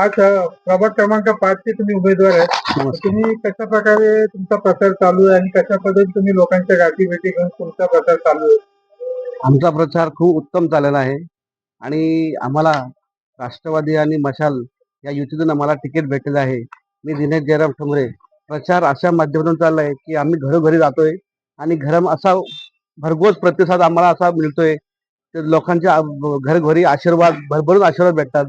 आज प्रभाग क्रमांक पाच चे तुम्ही उमेदवार आहेत. तुम्ही कशा प्रकारे तुमचा प्रचार चालू आहे आणि कशा पद्धतीने तुम्ही लोकांच्या गाठी भेटी घेऊन तुमचा प्रचार चालू आहे? आमचा प्रचार खूप उत्तम चाललेला आहे. आणि आम्हाला राष्ट्रवादी आणि मशाल या युतीतून आम्हाला तिकीट भेटलेलं आहे. मी दिनेश जयराम ठोंबरे प्रचार अशा माध्यमातून चाललाय की आम्ही घरोघरी जातोय आणि घरम असा भरघोस प्रतिसाद आम्हाला असा मिळतोय. लोकांच्या घरोघरी आशीर्वाद भरभरून आशीर्वाद भेटतात.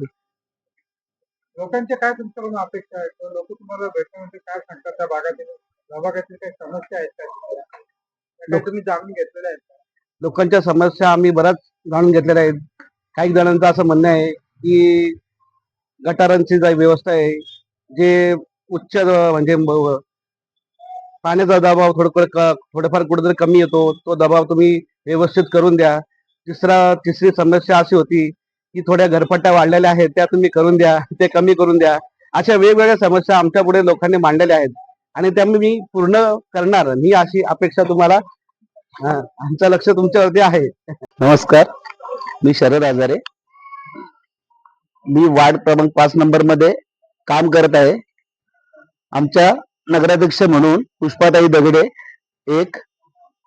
लोकांच्या काय तुमच्याकडून अपेक्षा आहेत? लोक तुम्हाला भेटल्यानंतर काय सांगतात त्या भागातील प्रभागातील काही समस्या आहेत का? तुम्ही जाणून घेतलेल्या आहेत? लोकांच्या समस्या आम्ही बऱ्याच जाणून घेतलेल्या आहेत. काही जणांचं असं म्हणणं आहे की गटारांची जी व्यवस्था आहे जे उच्च म्हणजे पाण्याचा दबाव थोडं थोडंफार कुठेतरी कमी येतो तो दबाव तुम्ही व्यवस्थित करून द्या. तिसरा तिसरी समस्या अशी होती की थोड्या घरपट्ट्या वाढलेल्या आहेत त्या तुम्ही करून द्या ते कमी करून द्या. अशा वेगवेगळ्या समस्या आमच्या पुढे लोकांनी मांडलेल्या आहेत. आणि त्या मी पूर्ण करणार ही अशी अपेक्षा तुम्हाला आमचं लक्ष तुमच्यावरती आहे. नमस्कार मी शरद आजारे. मी वार्ड क्रमांक पाच नंबरमध्ये काम करत आहे. आमच्या नगराध्यक्ष म्हणून पुष्पाताई दगडे एक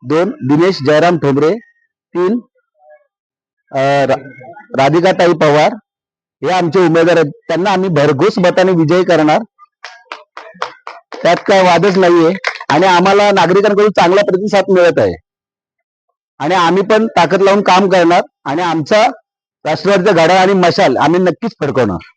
दोन दिनेश जयराम ठोंबरे तीन राधिकाताई पवार हे आमचे उमेदवार आहेत. त्यांना आम्ही भरघोस मताने विजयी करणार. त्यात काय वादच नाहीये. आणि आम्हाला नागरिकांकडून चांगला प्रतिसाद मिळत आहे. आणि आम्ही पण ताकद लावून काम करणार. आणि आमचा राष्ट्रवादीचा घडा आणि मशाल आम्ही नक्कीच फडकवणार.